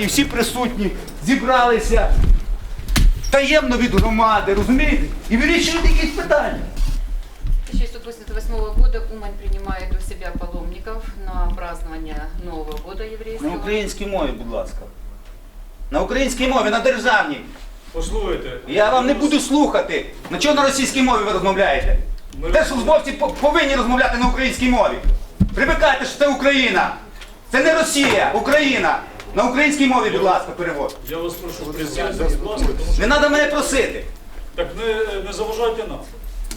партії, всі присутні зібралися таємно від громади, розумієте? І вирішують якісь питання. 1688 года Умань принимает у себя паломников на празднование Нового года На українській мові, будь ласка. На українській мові, на державній. Послухайте. Я вам не буду слухати. На чого на російській мові ви розмовляєте? Ми- Держслужбовці по- повинні розмовляти на українській мові. Привикайте, що це Україна. Це не Росія, Україна. На українській мові, будь ласка, перевод. Я вас прошу, присядьте, будь ласка, тому що Не треба мене просити. так не, не заважайте нам.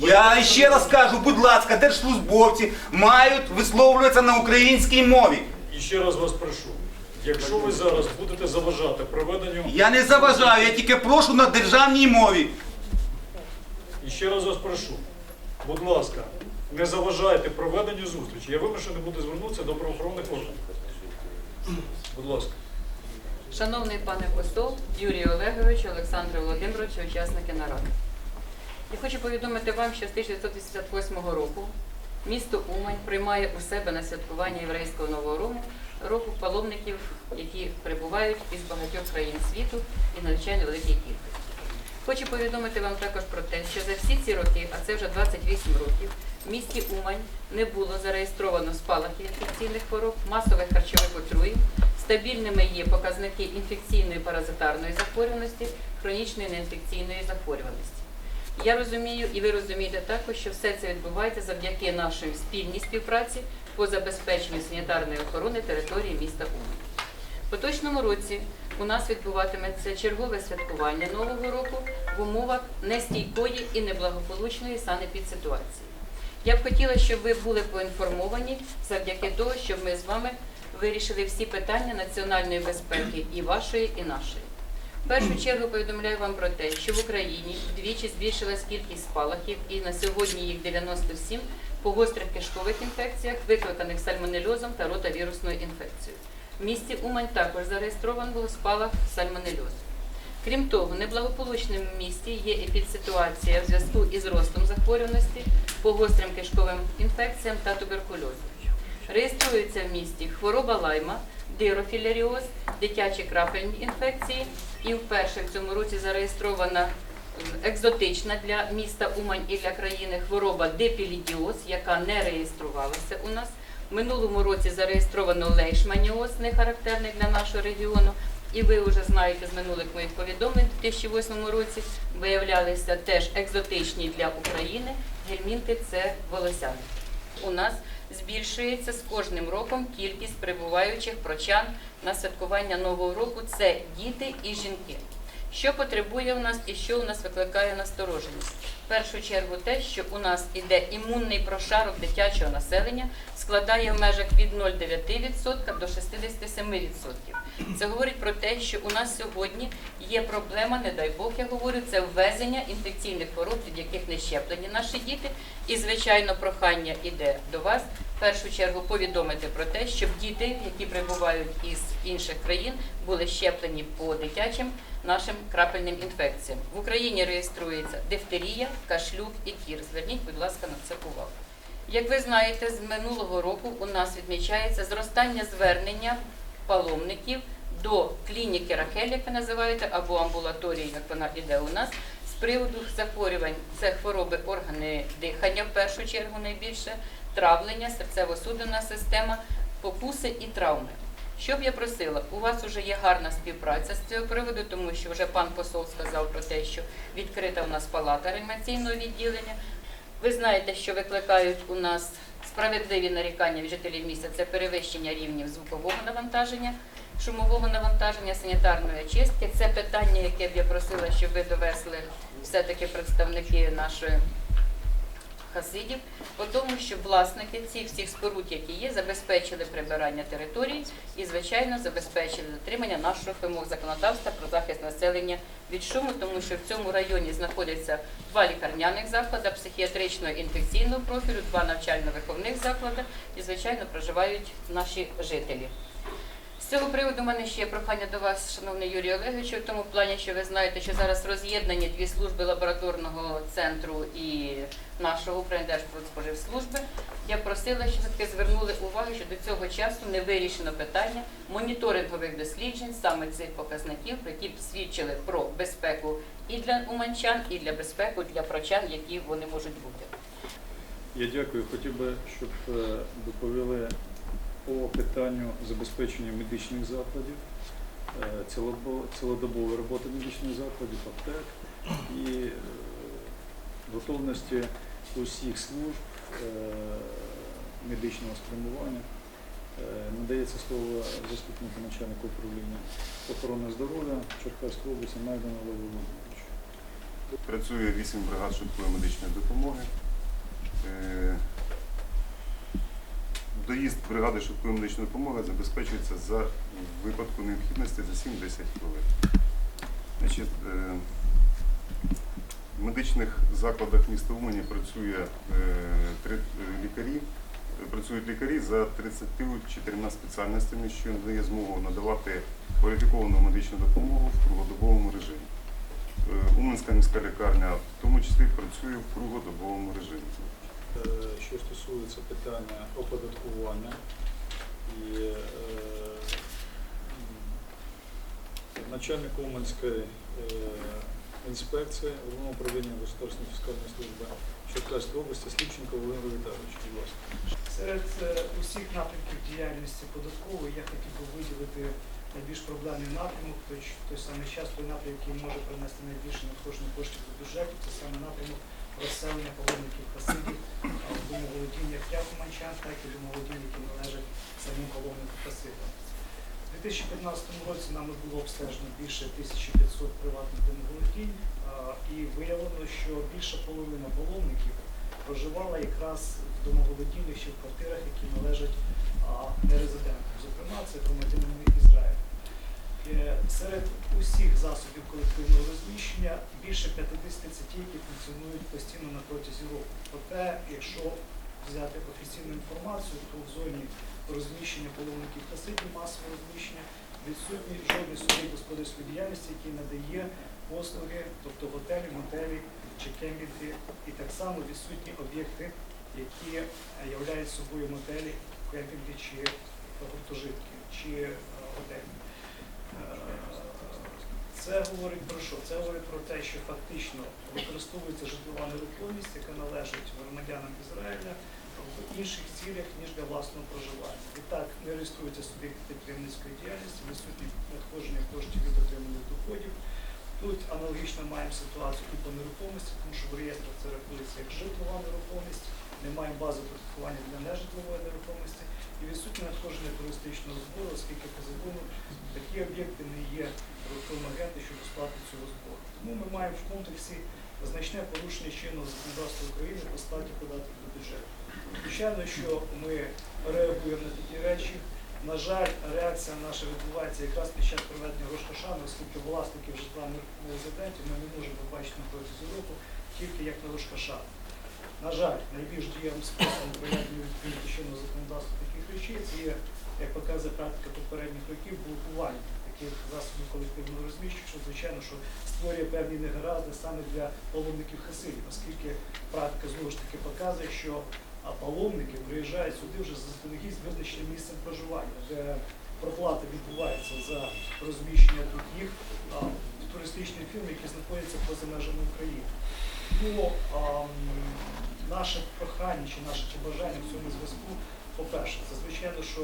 Я ще раз кажу, будь ласка, держслужбовці мають висловлюватися на українській мові. І ще раз вас прошу. Якщо ви зараз будете заважати проведенню, Я не заважаю, я тільки прошу на державній мові. і ще раз вас прошу, будь ласка, не заважайте проведенню зустрічі. Я вимушений буду звернутися до правоохоронних органів. Будь ласка. Шановний пане посол, Юрій Олегович, Олександр Володимирович, учасники наради. Я хочу повідомити вам, що з 1988 року місто Умань приймає у себе на святкування єврейського нового року року паломників, які прибувають із багатьох країн світу і надзвичайно великій кількості. Хочу повідомити вам також про те, що за всі ці роки, а це вже 28 років, в місті Умань не було зареєстровано спалахів інфекційних хвороб, масових харчових отруєнь, стабільними є показники інфекційної паразитарної захворюваності, хронічної неінфекційної захворюваності. Я розумію, і ви розумієте також, що все це відбувається завдяки нашій спільній співпраці по забезпеченню санітарної охорони території міста Умань. В поточному році у нас відбуватиметься чергове святкування Нового року в умовах нестійкої і неблагополучної санепідситуації. Я б хотіла, щоб ви були поінформовані завдяки того, щоб ми з вами вирішили всі питання національної безпеки і вашої, і нашої. В першу чергу повідомляю вам про те, що в Україні вдвічі збільшилась кількість спалахів, і на сьогодні їх 97 по гострих кишкових інфекціях, викликаних сальмонельозом та ротавірусною інфекцією. В місті Умань також зареєстровано був спалах сальмонельозу. Крім того, неблагополучним в місті є епідситуація в зв'язку із ростом захворюваності по гострим кишковим інфекціям та туберкульозу. Реєструється в місті хвороба лайма, дирофіляріоз, дитячі крапельні інфекції. І вперше в цьому році зареєстрована екзотична для міста Умань і для країни хвороба депілідіоз, яка не реєструвалася у нас. В минулому році зареєстровано лейшманіоз, не характерний для нашого регіону. І ви вже знаєте з минулих моїх повідомлень у 2008 році виявлялися теж екзотичні для України гельмінти це волосяни. У нас збільшується з кожним роком кількість прибуваючих прочан на святкування Нового року. Це діти і жінки. Що потребує в нас і що у нас викликає настороженість? В першу чергу те, що у нас іде імунний прошарок дитячого населення, складає в межах від 0,9% до 67%. Це говорить про те, що у нас сьогодні є проблема, не дай Бог, я говорю, це ввезення інфекційних хвороб, від яких не щеплені наші діти. І, звичайно, прохання іде до вас в першу чергу повідомити про те, щоб діти, які прибувають із інших країн, були щеплені по дитячим нашим крапельним інфекціям. В Україні реєструється дифтерія, кашлюк і кір. Зверніть, будь ласка, на це увагу. Як ви знаєте, з минулого року у нас відмічається зростання звернення паломників до клініки Рахель, як ви називаєте, або амбулаторії, як вона іде у нас, з приводу захворювань. Це хвороби органи дихання в першу чергу найбільше, травлення, серцево-судинна система, покуси і травми. Що б я просила, у вас вже є гарна співпраця з цього приводу, тому що вже пан посол сказав про те, що відкрита у нас палата реанімаційного відділення. Ви знаєте, що викликають у нас справедливі нарікання від жителів міста це перевищення рівнів звукового навантаження, шумового навантаження, санітарної очистки. Це питання, яке б я просила, щоб ви довесли все-таки представники нашої хасидів, по тому, щоб власники цих всіх споруд, які є, забезпечили прибирання територій і, звичайно, забезпечили дотримання наших вимог законодавства про захист населення від шуму, тому що в цьому районі знаходяться два лікарняних заклади, психіатричного інфекційного профілю, два навчально-виховних заклади і, звичайно, проживають наші жителі. Цього приводу у мене ще є прохання до вас, шановний Юрій Олегович, в тому плані, що ви знаєте, що зараз роз'єднані дві служби лабораторного центру і нашого Держпродспоживслужби. Я просила, щоб все-таки звернули увагу, що до цього часу не вирішено питання моніторингових досліджень саме цих показників, які б свідчили про безпеку і для уманчан, і для безпеку для прочан, які вони можуть бути. Я дякую. Хотів би, щоб е, доповіли по питанню забезпечення медичних закладів, е, цілодобової роботи медичних закладів, аптек і е, готовності усіх служб е, медичного спрямування. Надається слово заступнику начальника управління охорони здоров'я Черкаської області Майдану Олегу. Працює 8 бригад швидкої медичної допомоги. Доїзд бригади швидкої медичної допомоги забезпечується за випадку необхідності за 7-10 хвилин. Значить, е, в медичних закладах міста Умані працює е, е, лікарі. Працюють лікарі за 34 спеціальностями, що дає змогу надавати кваліфіковану медичну допомогу в круглодобовому режимі. Уманська міська лікарня в тому числі працює в круглодобовому режимі. Е, що стосується питання оподаткування і е, начальник Уманської е, інспекції Головного управління Государственної фіскальної служби Черкаської області Слідченко Володимир Віталійович. Серед усіх напрямків діяльності податкової я хотів би виділити найбільш проблемний напрямок, той, той самий час, той напрямок, який може принести найбільше надходження коштів до бюджету, це саме напрямок розселення паломників хасидів в домоволодіння як як уманчан, так і домоволодіння, які належать самим паломнику хасидам. У 2015 році нами було обстежено більше 1500 приватних домоволодінь, і виявлено, що більша половина паломників проживала якраз в домоволодіннях чи в квартирах, які належать нерезидентам. Зокрема, це громадянини Ізраїлю. Е, Серед усіх засобів колективного розміщення більше 50 це ті, які функціонують постійно на протязі року. Проте, якщо взяти офіційну інформацію, то в зоні розміщення паломників хасидів, масового розміщення, відсутні жодний суб'єкт господарської діяльності, який надає послуги, тобто готелі, мотелі чи кемпінги, і так само відсутні об'єкти, які е, являють собою мотелі, кемпінги чи гуртожитки, чи е, готелі. Це говорить про що? Це говорить про те, що фактично використовується житлова нерухомість, яка належить громадянам Ізраїля в інших цілях, ніж для власного проживання. І так не реєструються суб'єкти підприємницької діяльності, відсутні надходження коштів від отриманих доходів. Тут аналогічно маємо ситуацію і по нерухомості, тому що в реєстрах це рахується як житлова нерухомість, немає бази оподаткування для нежитлової нерухомості і відсутнє надходження туристичного збору, оскільки по закону такі об'єкти не є руховим агентом щодо сплати цього збору. Тому ми маємо в комплексі значне порушення чинного законодавства України по сплаті податків до бюджету. Звичайно, що ми реагуємо на такі речі. На жаль, реакція наша відбувається якраз під час проведення Рошкашану, оскільки власників житла резидентів ми не можемо побачити на протязі року тільки як на Рошкашану. На жаль, найбільш дієвим способом проведення відповідно чинного законодавства таких речей це є, як показує практика попередніх років, блокування таких засобів колективного розміщення, що звичайно, що створює певні негаразди саме для паломників хасидів, оскільки практика знову ж таки показує, що паломники приїжджають сюди вже заздалегідь з визначеним місцем проживання, де проплата відбувається за розміщення тут їх туристичних фірм, які знаходяться поза межами України. Тому наше прохання чи наше побажання в цьому зв'язку, по-перше, це звичайно, що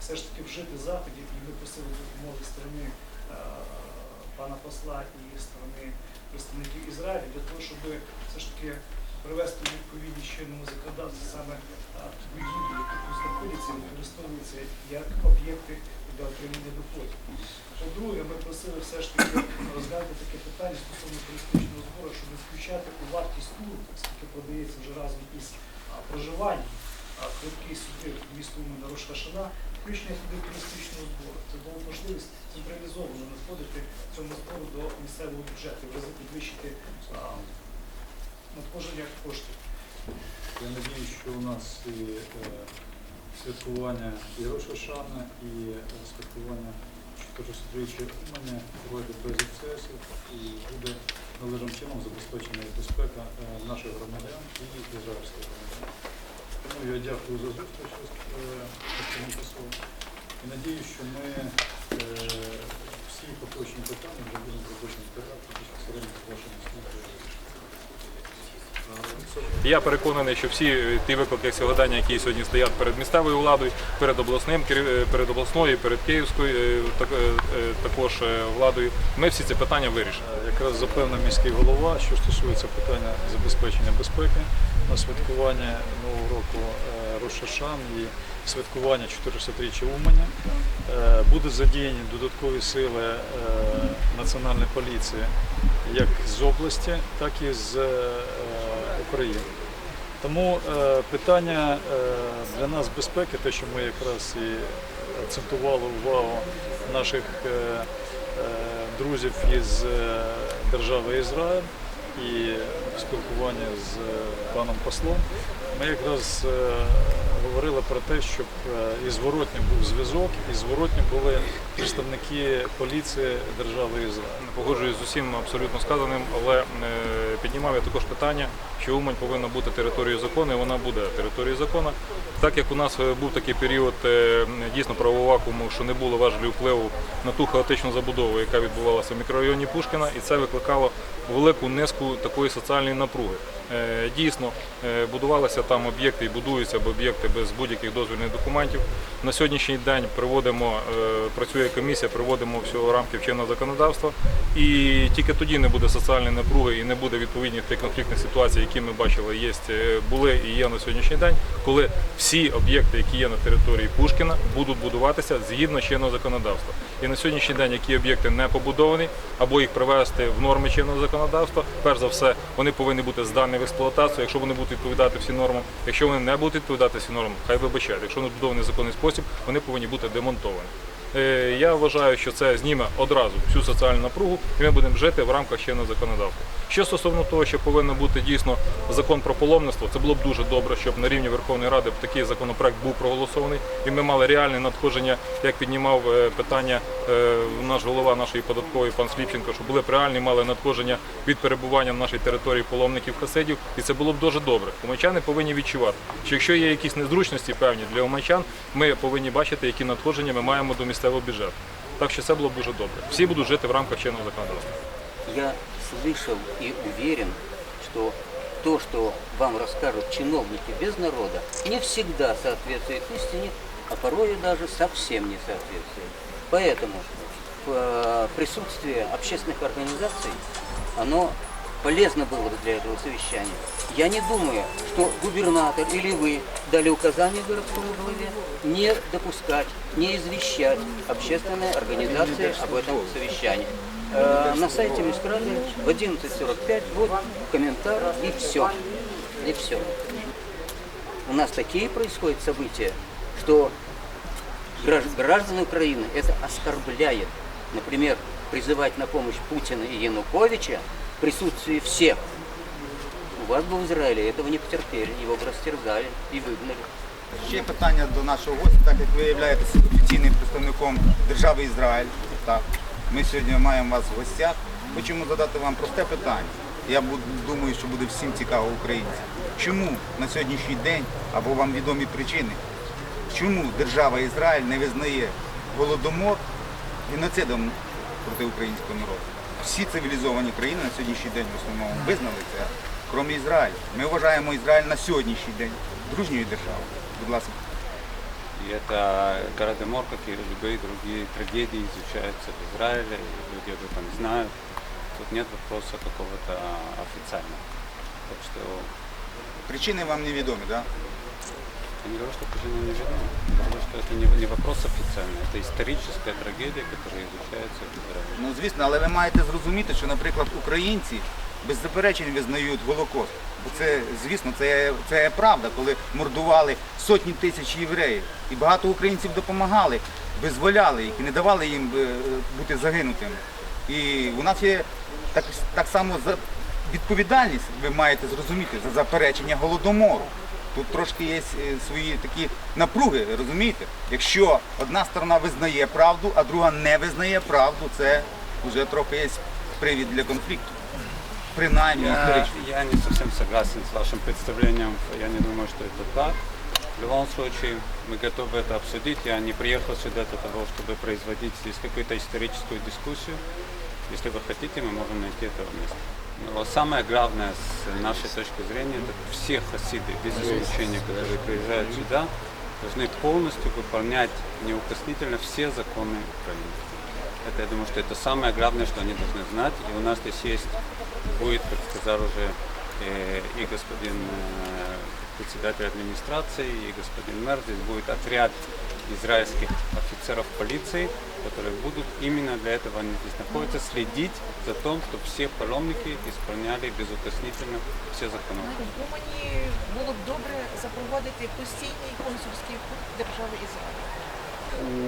все ж таки вжити заходів, і ми просили допомоги сторони е, пана посла і сторони представників Ізраїлю для того, щоб все ж таки привести відповідні чинному законодавстві саме е, тут знаходяться, і використовуються як об'єкти для отримання доходів. По-друге, ми просили все ж таки розглянути таке питання стосовно туристичного збору, щоб не включати у вартість туру, оскільки продається вже разом із проживанням, квитки сюди в місто Умань на Рошкашана, включення туди туристичного збору. Це було можливість централізовано надходити цьому збору до місцевого бюджету, підвищити надходження коштів. Я надіюсь, що у нас і е, святкування і Рошашана, і святкування 400-річчя Уманя пройде без ексцесів і буде належним чином забезпечена безпека е, наших громадян і ізраїльських громадян. Тому я дякую за зустріч з е. І надіюсь, що ми е, всі поточні питання будемо робити інтеракту безпосередньо з вашими службами. Я переконаний, що всі ті виклики сьогодення, які сьогодні стоять перед місцевою владою, перед обласним е, перед обласною, перед київською е, так- е, також владою, ми всі ці питання вирішимо. Якраз запевнив міський голова, що стосується питання забезпечення безпеки на святкування Нового року Рошашан і святкування 400-річчя Уманя. Е, Будуть задіяні додаткові сили Національної поліції як з області, так і з України. Тому е, питання е, для нас безпеки, те, що ми якраз і акцентували увагу наших е, друзів із держави Ізраїль і спілкування з паном послом, ми якраз е, говорили про те, щоб е, і зворотнім був зв'язок, і зворотні були представники поліції держави Ізраїль. Погоджуюсь з усім абсолютно сказаним, але е, піднімав я також питання, що Умань повинна бути територією закону, і вона буде територією закону. Так як у нас був такий період дійсно правового вакууму, що не було важелів впливу на ту хаотичну забудову, яка відбувалася в мікрорайоні Пушкіна, і це викликало велику низку такої соціальної напруги. Е, Дійсно, е, будувалися там об'єкти і будуються об'єкти без будь-яких дозвільних документів. На сьогоднішній день приводимо, е, працює комісія, приводимо все в рамки чинного законодавства. І тільки тоді не буде соціальної напруги і не буде відповідних тих конфліктних ситуацій, які ми бачили, є, були і є на сьогоднішній день, коли всі об'єкти, які є на території Пушкіна, будуть будуватися згідно чинного законодавства. І на сьогоднішній день, які об'єкти не побудовані, або їх привести в норми чинного законодавства, перш за все, вони повинні бути здані в експлуатацію. Якщо вони будуть відповідати всім нормам, якщо вони не будуть відповідати всім нормам, хай вибачають. Якщо вони збудований законний спосіб, вони повинні бути демонтовані. Е, Я вважаю, що це зніме одразу всю соціальну напругу, і ми будемо жити в рамках чинного законодавства. Що стосовно того, що повинен бути дійсно закон про паломництво, це було б дуже добре, щоб на рівні Верховної Ради такий законопроект був проголосований, і ми мали реальне надходження, як піднімав е, питання е, наш голова нашої податкової пан Сліпченко, що були б реальні мали надходження від перебування на нашій території паломників хасидів, і це було б дуже добре. Уманчани повинні відчувати, що якщо є якісь незручності певні для уманчан, ми повинні бачити, які надходження ми маємо до місцевого бюджету. Так що це було б дуже добре. Всі будуть жити в рамках чинного законодавства. Я слышал и уверен, что то, что вам расскажут чиновники без народа, не всегда соответствует истине, а порой даже совсем не соответствует. Поэтому э, присутствие общественных организаций, оно полезно было бы для этого совещания. Я не думаю, что губернатор или вы дали указание городскому главе не допускать, не извещать общественные организации об этом совещании. Э, На сайте Мистрали в 11.45 вот комментарий и все. И все. У нас такие происходят события, что гражд- граждан Украины это оскорбляет. Например, призывать на помощь Путина и Януковича присутствии всех. У вас бы в Израиле этого не потерпели, его бы растерзали и выгнали. Ще питання до нашого гостя, так як ви являєтеся офіційним представником держави Ізраїль. Так, ми сьогодні маємо вас в гостях. Хочемо задати вам просте питання. Я буду- думаю, що буде всім цікаво українцям. Чому на сьогоднішній день, або вам відомі причини, чому держава Ізраїль не визнає голодомор геноцидом проти українського народу? Всі цивілізовані країни на сьогоднішній день в основному визнали це, крім Ізраїлю. Ми вважаємо Ізраїль на сьогоднішній день дружньою державою. Будь ласка. И это Голодомор, как и любые другие трагедии, изучаются в Израиле, и люди об этом знают. Тут нет вопроса какого-то официального. Так что Причини вам невідомі, так? я не говорю, что причина не видна. Я говорю, что это не, не вопрос официальный, это историческая трагедия, которая изучается в Израиле. Ну звісно, але ви маєте зрозуміти, що, наприклад, українці без заперечень визнають Голокост. Бо це, звісно, це, це є правда, коли мордували сотні тисяч євреїв. І багато українців допомагали, визволяли їх і не давали їм е, бути загинутими. І у нас є так, так само за відповідальність, ви маєте зрозуміти, за заперечення голодомору. Тут трошки є е, свої такі напруги, розумієте? Якщо одна сторона визнає правду, а друга не визнає правду, це вже трохи є привід для конфлікту. Принаймні Я, історично. я не совсем согласен с вашим представлением. Я не думаю, что это так. В любом случае, мы готовы это обсудить. Я не приехал сюда для того, чтобы производить здесь какую-то историческую дискуссию. Если вы хотите, мы можем найти этого места. Но самое главное с нашей точки зрения, это все хасиды, без исключения, которые приезжают сюда, должны полностью выполнять неукоснительно все законы Украины. Это, я думаю, что это самое главное, что они должны знать. И у нас здесь есть, будет, как сказал уже э, и господин э, председатель администрации, и господин мэр, здесь будет отряд израильских офицеров полиции, которые будут именно для этого они здесь находятся, следить за том, чтобы все паломники исполняли безукоснительно все законы. В Умані було б добре запровадити постійний консульський пункт держави Ізраїль.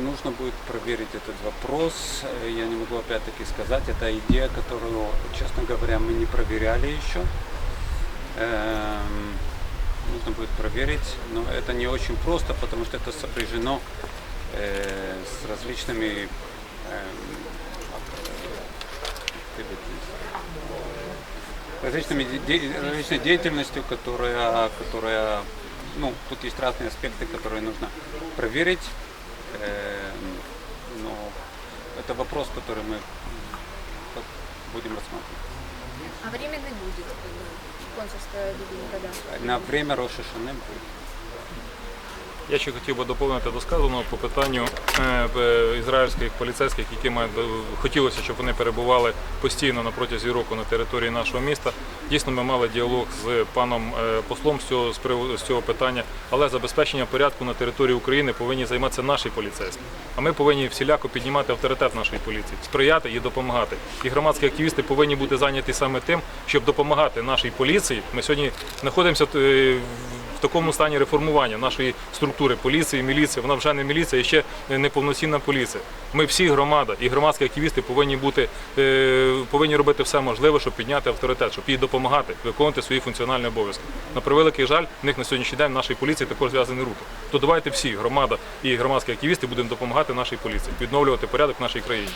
Нужно будет проверить этот вопрос. Э, Я не могу опять-таки сказать. Это идея, которую, честно говоря, мы не проверяли еще. Эм, Нужно будет проверить, но это не очень просто, потому что это сопряжено э, с различными это, различными де- различной деятельностью, которая, которая, ну, тут есть разные аспекты, которые нужно проверить. Эм, Но это вопрос, который мы будем рассматривать. А время не буде консульська бібліотека. На время Роша Шане будет. Я ще хотів би доповнити до сказаного по питанню е, ізраїльських поліцейських, які мають е, хотілося, щоб вони перебували постійно на протязі року на території нашого міста. Дійсно, ми мали діалог з паном е, послом з цього з цього питання, але забезпечення порядку на території України повинні займатися наші поліцейські. А ми повинні всіляко піднімати авторитет нашої поліції, сприяти і допомагати. І громадські активісти повинні бути зайняті саме тим, щоб допомагати нашій поліції. Ми сьогодні знаходимося е, такому стані реформування нашої структури поліції, міліції. Вона вже не міліція, ще не повноцінна поліція. Ми всі громада і громадські активісти повинні бути е, повинні робити все можливе, щоб підняти авторитет, щоб їй допомагати виконувати свої функціональні обов'язки. На превеликий жаль, в них на сьогоднішній день в нашій поліції також зв'язані руки. То давайте всі, громада і громадські активісти, будемо допомагати нашій поліції, відновлювати порядок в нашій країні.